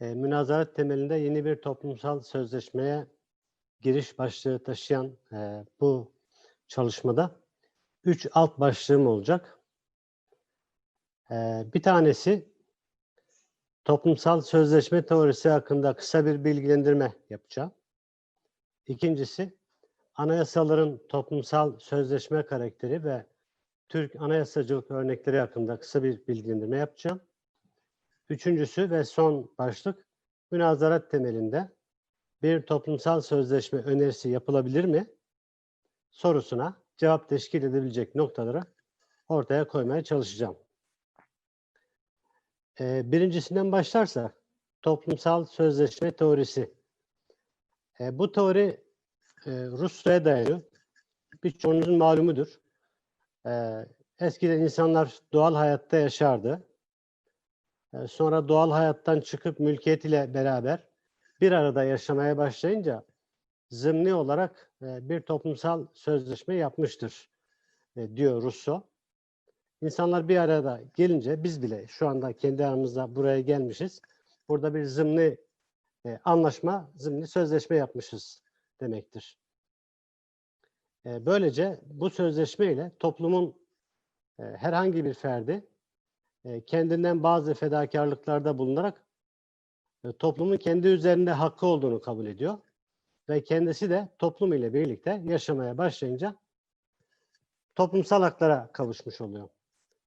e, münazarat temelinde yeni bir toplumsal sözleşmeye giriş başlığı taşıyan e, bu çalışmada üç alt başlığım olacak. E, bir tanesi toplumsal sözleşme teorisi hakkında kısa bir bilgilendirme yapacağım. İkincisi, anayasaların toplumsal sözleşme karakteri ve Türk anayasacılık örnekleri hakkında kısa bir bilgilendirme yapacağım. Üçüncüsü ve son başlık, münazarat temelinde bir toplumsal sözleşme önerisi yapılabilir mi? sorusuna cevap teşkil edebilecek noktaları ortaya koymaya çalışacağım. Ee, birincisinden başlarsak, toplumsal sözleşme teorisi. Ee, bu teori e, Rusya'ya dayanıyor. Birçoğunuzun malumudur. Ee, eskiden insanlar doğal hayatta yaşardı. Ee, sonra doğal hayattan çıkıp mülkiyet ile beraber bir arada yaşamaya başlayınca zımni olarak e, bir toplumsal sözleşme yapmıştır e, diyor Rousseau. İnsanlar bir arada gelince biz bile şu anda kendi aramızda buraya gelmişiz. Burada bir zımni e, anlaşma, zımni sözleşme yapmışız demektir. Böylece bu sözleşme ile toplumun herhangi bir ferdi kendinden bazı fedakarlıklarda bulunarak e, toplumun kendi üzerinde hakkı olduğunu kabul ediyor ve kendisi de toplum ile birlikte yaşamaya başlayınca toplumsal haklara kavuşmuş oluyor.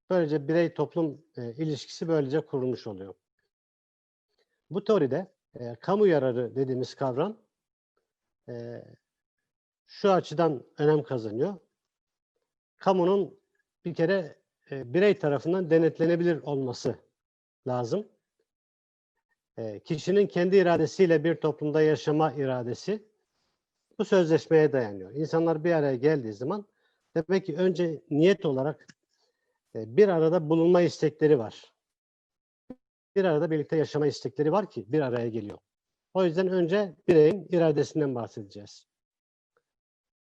Böylece birey toplum e, ilişkisi böylece kurulmuş oluyor. Bu teoride e, kamu yararı dediğimiz kavram e, şu açıdan önem kazanıyor. Kamunun bir kere e, birey tarafından denetlenebilir olması lazım. E, kişinin kendi iradesiyle bir toplumda yaşama iradesi bu sözleşmeye dayanıyor. İnsanlar bir araya geldiği zaman demek ki önce niyet olarak e, bir arada bulunma istekleri var. Bir arada birlikte yaşama istekleri var ki bir araya geliyor. O yüzden önce bireyin iradesinden bahsedeceğiz.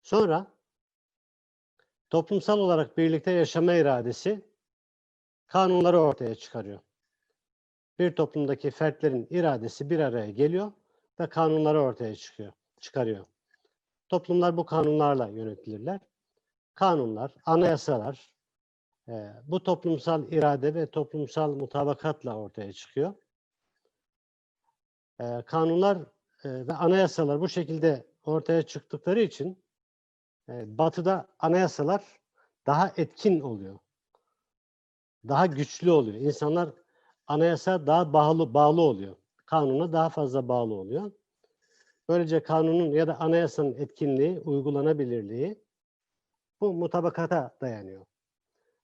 Sonra toplumsal olarak birlikte yaşama iradesi kanunları ortaya çıkarıyor. Bir toplumdaki fertlerin iradesi bir araya geliyor ve kanunları ortaya çıkıyor, çıkarıyor. Toplumlar bu kanunlarla yönetilirler. Kanunlar, anayasalar e, bu toplumsal irade ve toplumsal mutabakatla ortaya çıkıyor. E, kanunlar e, ve anayasalar bu şekilde ortaya çıktıkları için e, batıda anayasalar daha etkin oluyor. Daha güçlü oluyor. İnsanlar anayasa daha bağlı bağlı oluyor. Kanuna daha fazla bağlı oluyor. Böylece kanunun ya da anayasanın etkinliği, uygulanabilirliği bu mutabakata dayanıyor.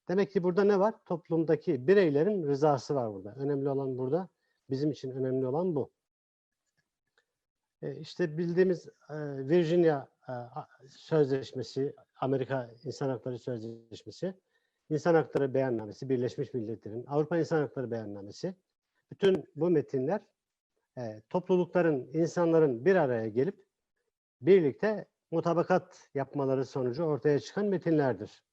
Demek ki burada ne var? Toplumdaki bireylerin rızası var burada. Önemli olan burada, bizim için önemli olan bu. E işte bildiğimiz e, Virginia Sözleşmesi, Amerika İnsan Hakları Sözleşmesi, İnsan Hakları Beyannamesi, Birleşmiş Milletler'in, Avrupa İnsan Hakları Beyannamesi, bütün bu metinler e, toplulukların, insanların bir araya gelip birlikte mutabakat yapmaları sonucu ortaya çıkan metinlerdir.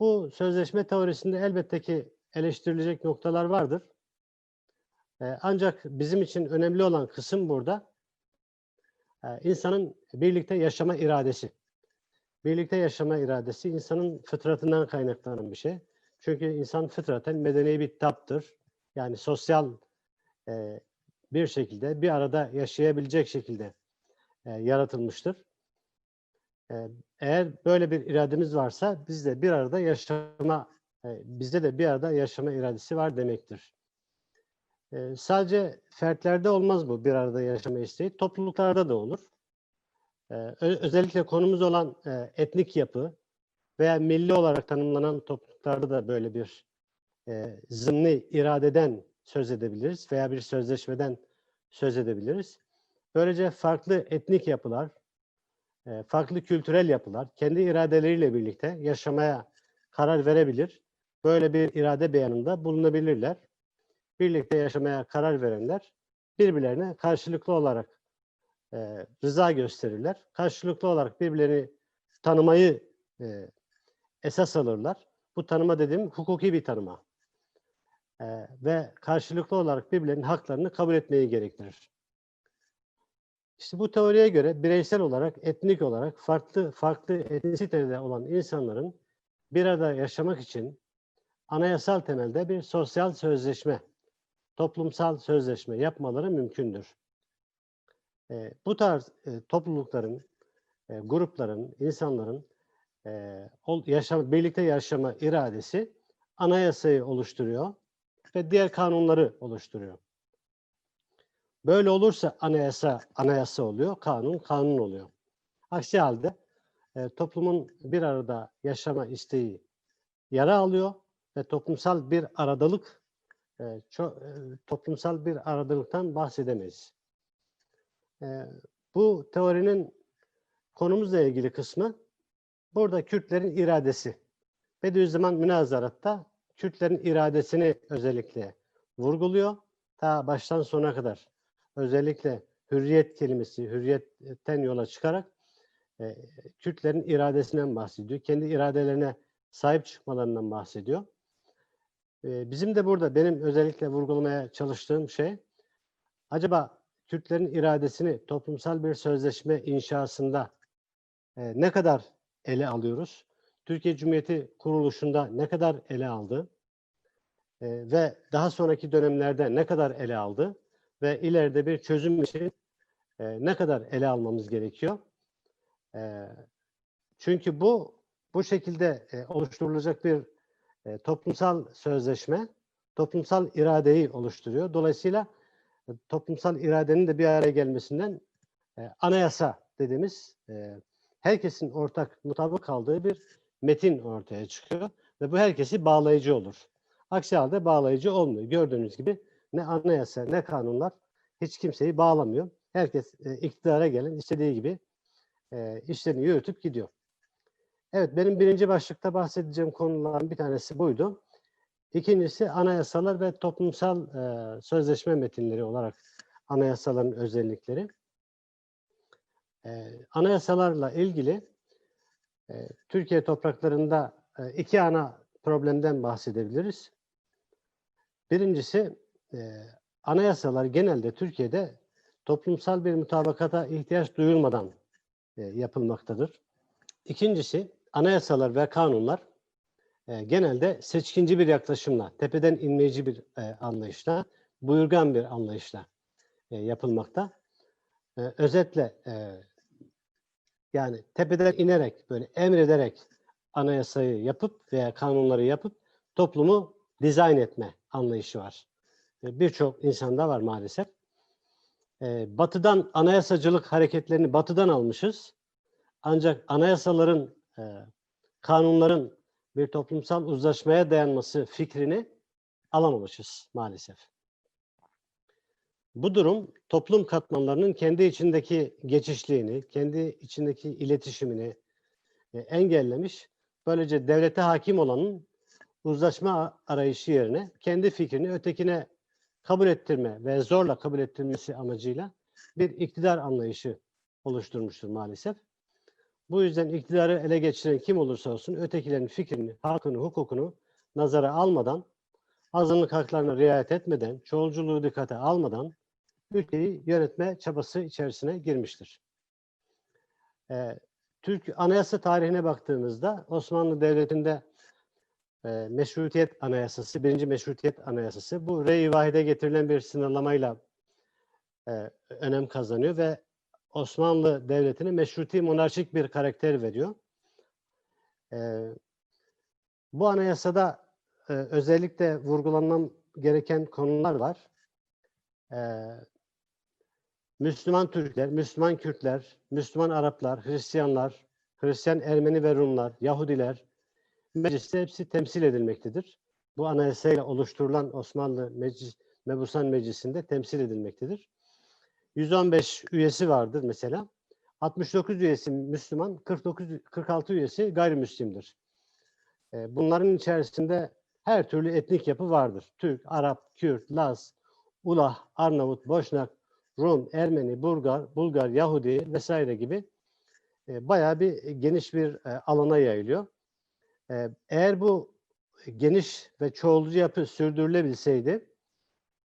Bu sözleşme teorisinde elbette ki eleştirilecek noktalar vardır. E, ancak bizim için önemli olan kısım burada insanın birlikte yaşama iradesi. Birlikte yaşama iradesi insanın fıtratından kaynaklanan bir şey. Çünkü insan fıtraten medeni bir taptır. Yani sosyal e, bir şekilde bir arada yaşayabilecek şekilde e, yaratılmıştır. E, eğer böyle bir irademiz varsa biz de bir arada yaşama, e, bizde de bir arada yaşama iradesi var demektir. E, sadece fertlerde olmaz bu bir arada yaşama isteği, topluluklarda da olur. E, özellikle konumuz olan e, etnik yapı veya milli olarak tanımlanan topluluklarda da böyle bir e, zımni iradeden söz edebiliriz veya bir sözleşmeden söz edebiliriz. Böylece farklı etnik yapılar, e, farklı kültürel yapılar kendi iradeleriyle birlikte yaşamaya karar verebilir. Böyle bir irade beyanında bulunabilirler. Birlikte yaşamaya karar verenler birbirlerine karşılıklı olarak e, rıza gösterirler. Karşılıklı olarak birbirlerini tanımayı e, esas alırlar. Bu tanıma dediğim hukuki bir tanıma. e, ve karşılıklı olarak birbirlerinin haklarını kabul etmeyi gerektirir. İşte bu teoriye göre bireysel olarak, etnik olarak farklı farklı etnisitede olan insanların bir arada yaşamak için anayasal temelde bir sosyal sözleşme, toplumsal sözleşme yapmaları mümkündür. E, bu tarz e, toplulukların, e, grupların, insanların e, yaşam, birlikte yaşama iradesi anayasayı oluşturuyor ve diğer kanunları oluşturuyor. Böyle olursa anayasa anayasa oluyor, kanun kanun oluyor. Aksi halde e, toplumun bir arada yaşama isteği yara alıyor ve toplumsal bir aradalık e, ço- e, toplumsal bir aradalıktan bahsedemeyiz. E, bu teorinin konumuzla ilgili kısmı burada Kürtlerin iradesi. Bediüzzaman münazaratta Kürtlerin iradesini özellikle vurguluyor. Ta baştan sona kadar özellikle hürriyet kelimesi, hürriyetten yola çıkarak e, Kürtlerin iradesinden bahsediyor. Kendi iradelerine sahip çıkmalarından bahsediyor. E, bizim de burada benim özellikle vurgulamaya çalıştığım şey acaba Kürtlerin iradesini toplumsal bir sözleşme inşasında e, ne kadar ele alıyoruz? Türkiye Cumhuriyeti kuruluşunda ne kadar ele aldı? E, ve daha sonraki dönemlerde ne kadar ele aldı? Ve ileride bir çözüm için e, ne kadar ele almamız gerekiyor? Çünkü bu bu şekilde oluşturulacak bir e, toplumsal sözleşme, toplumsal iradeyi oluşturuyor. Dolayısıyla e, toplumsal iradenin de bir araya gelmesinden e, anayasa dediğimiz e, herkesin ortak mutabık kaldığı bir metin ortaya çıkıyor ve bu herkesi bağlayıcı olur. Aksi halde bağlayıcı olmuyor. Gördüğünüz gibi ne anayasa ne kanunlar hiç kimseyi bağlamıyor. Herkes e, iktidara gelen istediği gibi e, işlerini yürütüp gidiyor. Evet benim birinci başlıkta bahsedeceğim konulardan bir tanesi buydu. İkincisi anayasalar ve toplumsal e, sözleşme metinleri olarak anayasaların özellikleri. E, anayasalarla ilgili e, Türkiye topraklarında e, iki ana problemden bahsedebiliriz. Birincisi e, anayasalar genelde Türkiye'de toplumsal bir mutabakata ihtiyaç duyulmadan e, yapılmaktadır. İkincisi anayasalar ve kanunlar e, genelde seçkinci bir yaklaşımla, tepeden inmeyici bir e, anlayışla, buyurgan bir anlayışla e, yapılmakta. E, özetle e, yani tepeden inerek, böyle emrederek anayasayı yapıp veya kanunları yapıp toplumu dizayn etme anlayışı var. E, Birçok insanda var maalesef. E, batı'dan anayasacılık hareketlerini batı'dan almışız. Ancak anayasaların, e, kanunların bir toplumsal uzlaşmaya dayanması fikrini alamamışız maalesef. Bu durum toplum katmanlarının kendi içindeki geçişliğini, kendi içindeki iletişimini e, engellemiş. Böylece devlete hakim olanın uzlaşma arayışı yerine kendi fikrini ötekine kabul ettirme ve zorla kabul ettirmesi amacıyla bir iktidar anlayışı oluşturmuştur maalesef. Bu yüzden iktidarı ele geçiren kim olursa olsun ötekilerin fikrini, hakkını, hukukunu nazara almadan, azınlık haklarına riayet etmeden, çoğulculuğu dikkate almadan ülkeyi yönetme çabası içerisine girmiştir. Ee, Türk Anayasa tarihine baktığımızda Osmanlı Devleti'nde e, Meşrutiyet Anayasası, birinci Meşrutiyet Anayasası bu rey vahide getirilen bir sınırlamayla e, önem kazanıyor ve Osmanlı Devleti'ne meşruti monarşik bir karakter veriyor. Ee, bu anayasada e, özellikle vurgulanmam gereken konular var. Ee, Müslüman Türkler, Müslüman Kürtler, Müslüman Araplar, Hristiyanlar, Hristiyan Ermeni ve Rumlar, Yahudiler mecliste hepsi temsil edilmektedir. Bu anayasayla oluşturulan Osmanlı Meclis, Mebusan Meclisi'nde temsil edilmektedir. 115 üyesi vardır mesela. 69 üyesi Müslüman, 49 46 üyesi gayrimüslimdir. E, Bunların içerisinde her türlü etnik yapı vardır. Türk, Arap, Kürt, Laz, Ulah, Arnavut, Boşnak, Rum, Ermeni, Bulgar, Bulgar, Yahudi vesaire gibi e, bayağı bir geniş bir e, alana yayılıyor. E, eğer bu geniş ve çoğulcu yapı sürdürülebilseydi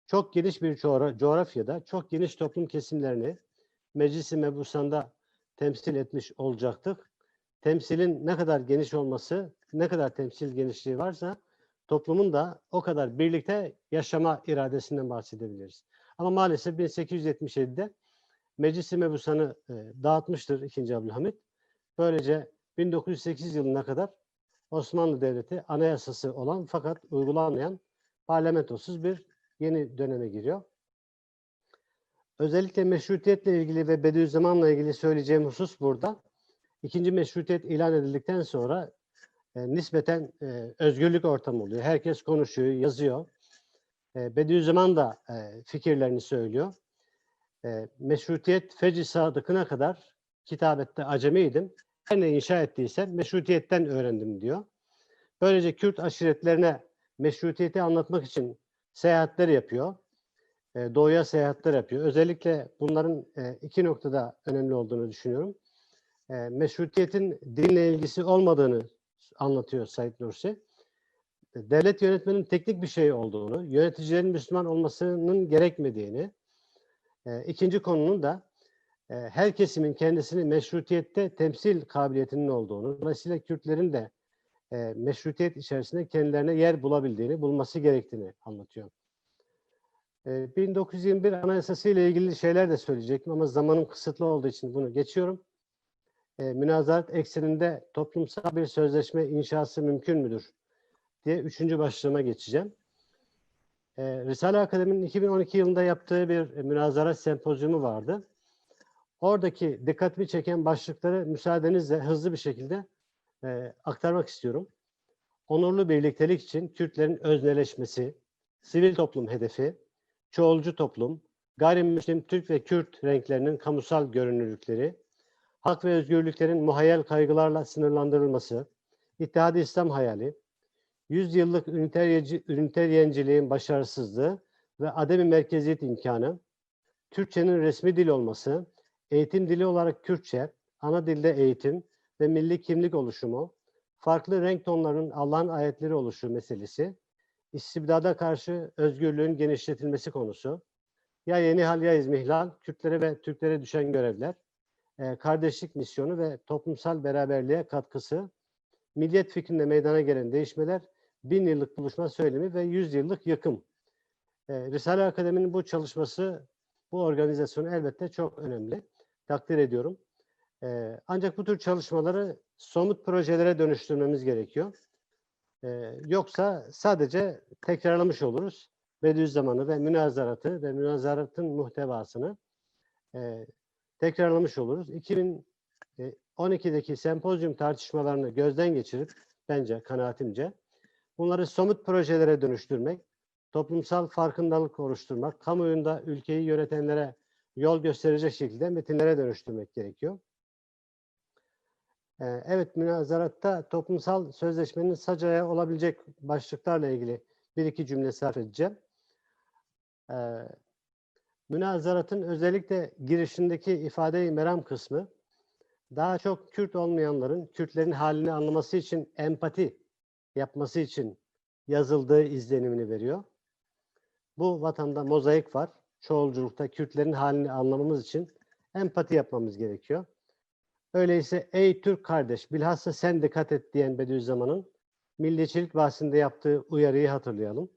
çok geniş bir coğra- coğrafyada çok geniş toplum kesimlerini meclisi mebusanda temsil etmiş olacaktık. Temsilin ne kadar geniş olması, ne kadar temsil genişliği varsa toplumun da o kadar birlikte yaşama iradesinden bahsedebiliriz. Ama maalesef 1877'de Meclis-i Mebusan'ı e, dağıtmıştır 2. Abdülhamit. Böylece 1908 yılına kadar Osmanlı Devleti anayasası olan fakat uygulanmayan parlamentosuz bir yeni döneme giriyor. Özellikle meşrutiyetle ilgili ve Bediüzzaman'la ilgili söyleyeceğim husus burada. İkinci meşrutiyet ilan edildikten sonra e, nispeten e, özgürlük ortamı oluyor. Herkes konuşuyor, yazıyor. E, Bediüzzaman da e, fikirlerini söylüyor. E, meşrutiyet feci sadıkına kadar kitabette acemiydim. Her ne inşa ettiysem meşrutiyetten öğrendim diyor. Böylece Kürt aşiretlerine meşrutiyeti anlatmak için seyahatler yapıyor. E, doğuya seyahatler yapıyor. Özellikle bunların e, iki noktada önemli olduğunu düşünüyorum. E, meşrutiyetin dinle ilgisi olmadığını anlatıyor Said Nursi. Devlet yönetmenin teknik bir şey olduğunu, yöneticilerin Müslüman olmasının gerekmediğini, e, ikinci konunun da e, her kesimin kendisini meşrutiyette temsil kabiliyetinin olduğunu, dolayısıyla Kürtlerin de e, meşrutiyet içerisinde kendilerine yer bulabildiğini, bulması gerektiğini anlatıyor. E, 1921 Anayasası ile ilgili şeyler de söyleyecektim ama zamanım kısıtlı olduğu için bunu geçiyorum. E, münazarat ekseninde toplumsal bir sözleşme inşası mümkün müdür diye üçüncü başlığıma geçeceğim. E, Risale Akademi'nin 2012 yılında yaptığı bir münazarat sempozyumu vardı. Oradaki dikkatimi çeken başlıkları müsaadenizle hızlı bir şekilde e, aktarmak istiyorum. Onurlu birliktelik için Kürtlerin özneleşmesi, sivil toplum hedefi, çoğulcu toplum, gayrimüslim Türk ve Kürt renklerinin kamusal görünürlükleri, hak ve özgürlüklerin muhayyel kaygılarla sınırlandırılması, İttihad-ı İslam hayali, 100 yıllık üniteryeci- üniteryenciliğin başarısızlığı ve ademi merkeziyet imkanı, Türkçenin resmi dil olması, eğitim dili olarak Kürtçe, ana dilde eğitim ve milli kimlik oluşumu, farklı renk tonlarının Allah'ın ayetleri oluşu meselesi, istibdada karşı özgürlüğün genişletilmesi konusu, ya yeni hal ya izmihlal, Kürtlere ve Türklere düşen görevler, e, kardeşlik misyonu ve toplumsal beraberliğe katkısı, milliyet fikrinde meydana gelen değişmeler, bin yıllık buluşma söylemi ve yüz yıllık yıkım. E, Risale Akademi'nin bu çalışması, bu organizasyonu elbette çok önemli. Takdir ediyorum. E, ancak bu tür çalışmaları somut projelere dönüştürmemiz gerekiyor. E, yoksa sadece tekrarlamış oluruz. Bediüzzaman'ı ve münazaratı ve münazaratın muhtevasını e, tekrarlamış oluruz. 2012'deki sempozyum tartışmalarını gözden geçirip bence kanaatimce bunları somut projelere dönüştürmek, toplumsal farkındalık oluşturmak, kamuoyunda ülkeyi yönetenlere yol gösterecek şekilde metinlere dönüştürmek gerekiyor. Ee, Evet, münazaratta toplumsal sözleşmenin sacaya olabilecek başlıklarla ilgili bir iki cümle sarf edeceğim. Ee, Münazaratın özellikle girişindeki ifade-i meram kısmı daha çok Kürt olmayanların Kürtlerin halini anlaması için empati yapması için yazıldığı izlenimini veriyor. Bu vatanda mozaik var. Çoğulculukta Kürtlerin halini anlamamız için empati yapmamız gerekiyor. Öyleyse ey Türk kardeş bilhassa sen dikkat et diyen Bediüzzaman'ın milliyetçilik bahsinde yaptığı uyarıyı hatırlayalım.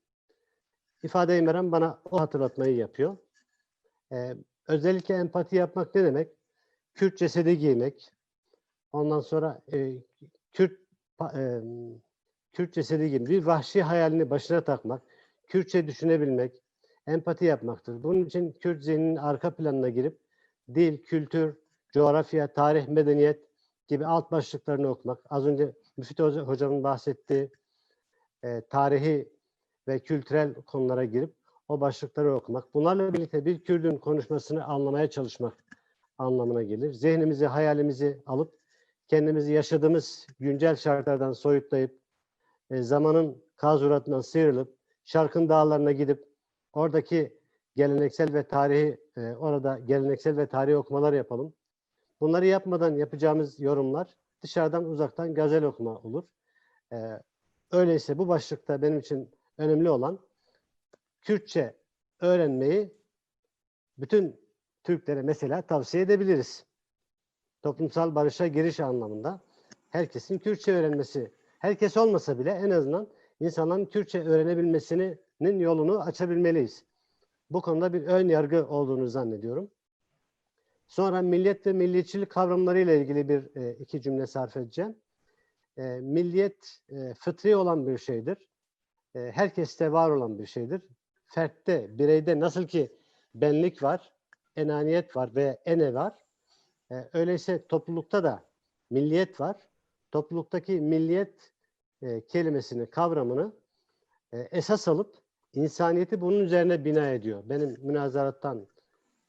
İfade-i Meram bana o hatırlatmayı yapıyor. Ee, özellikle empati yapmak ne demek? Kürt cesedi giymek, ondan sonra e, Kürt e, Kürt cesedi giymek, bir vahşi hayalini başına takmak, Kürtçe düşünebilmek, empati yapmaktır. Bunun için Kürt zihninin arka planına girip dil, kültür, coğrafya, tarih, medeniyet gibi alt başlıklarını okumak. Az önce Müfit Hoca- Hocam'ın bahsettiği e, tarihi ve kültürel konulara girip o başlıkları okumak. Bunlarla birlikte bir Kürt'ün konuşmasını anlamaya çalışmak anlamına gelir. Zihnimizi, hayalimizi alıp kendimizi yaşadığımız güncel şartlardan soyutlayıp e, zamanın kazuratından sıyrılıp Şarkın dağlarına gidip oradaki geleneksel ve tarihi e, orada geleneksel ve tarihi okumalar yapalım. Bunları yapmadan yapacağımız yorumlar dışarıdan uzaktan gazel okuma olur. E, Öyleyse bu başlıkta benim için önemli olan Kürtçe öğrenmeyi bütün Türklere mesela tavsiye edebiliriz. Toplumsal barışa giriş anlamında herkesin Kürtçe öğrenmesi, herkes olmasa bile en azından insanların Kürtçe öğrenebilmesinin yolunu açabilmeliyiz. Bu konuda bir ön yargı olduğunu zannediyorum. Sonra milliyet ve milliyetçilik kavramlarıyla ilgili bir e, iki cümle sarf edeceğim. E, milliyet e, fıtri olan bir şeydir. E, herkeste var olan bir şeydir. Fertte, bireyde nasıl ki benlik var, enaniyet var ve ene var. E, öyleyse toplulukta da milliyet var. Topluluktaki milliyet e, kelimesini, kavramını e, esas alıp insaniyeti bunun üzerine bina ediyor. Benim münazarattan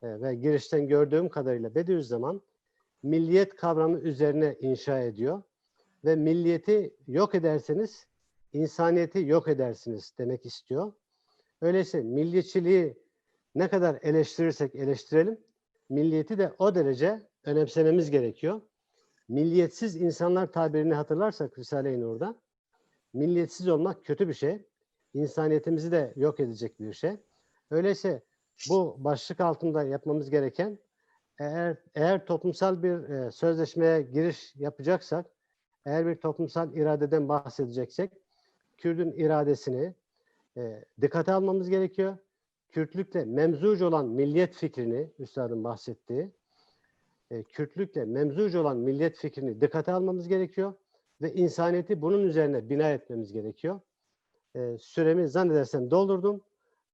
ve girişten gördüğüm kadarıyla Bediüzzaman milliyet kavramı üzerine inşa ediyor ve milliyeti yok ederseniz insaniyeti yok edersiniz demek istiyor. Öyleyse milliyetçiliği ne kadar eleştirirsek eleştirelim, milliyeti de o derece önemsememiz gerekiyor. Milliyetsiz insanlar tabirini hatırlarsak Risale-i Nur'da, milliyetsiz olmak kötü bir şey. İnsaniyetimizi de yok edecek bir şey. Öyleyse bu başlık altında yapmamız gereken eğer eğer toplumsal bir e, sözleşmeye giriş yapacaksak, eğer bir toplumsal iradeden bahsedeceksek, Kürt'ün iradesini e, dikkate almamız gerekiyor. Kürtlükle memzuc olan milliyet fikrini, Üstad'ın bahsettiği, e, Kürtlükle memzuc olan milliyet fikrini dikkate almamız gerekiyor ve insaniyeti bunun üzerine bina etmemiz gerekiyor. E, süremi zannedersem doldurdum.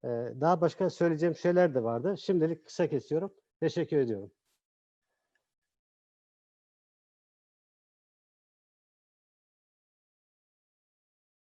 E, daha başka söyleyeceğim şeyler de vardı. Şimdilik kısa kesiyorum. Teşekkür ediyorum.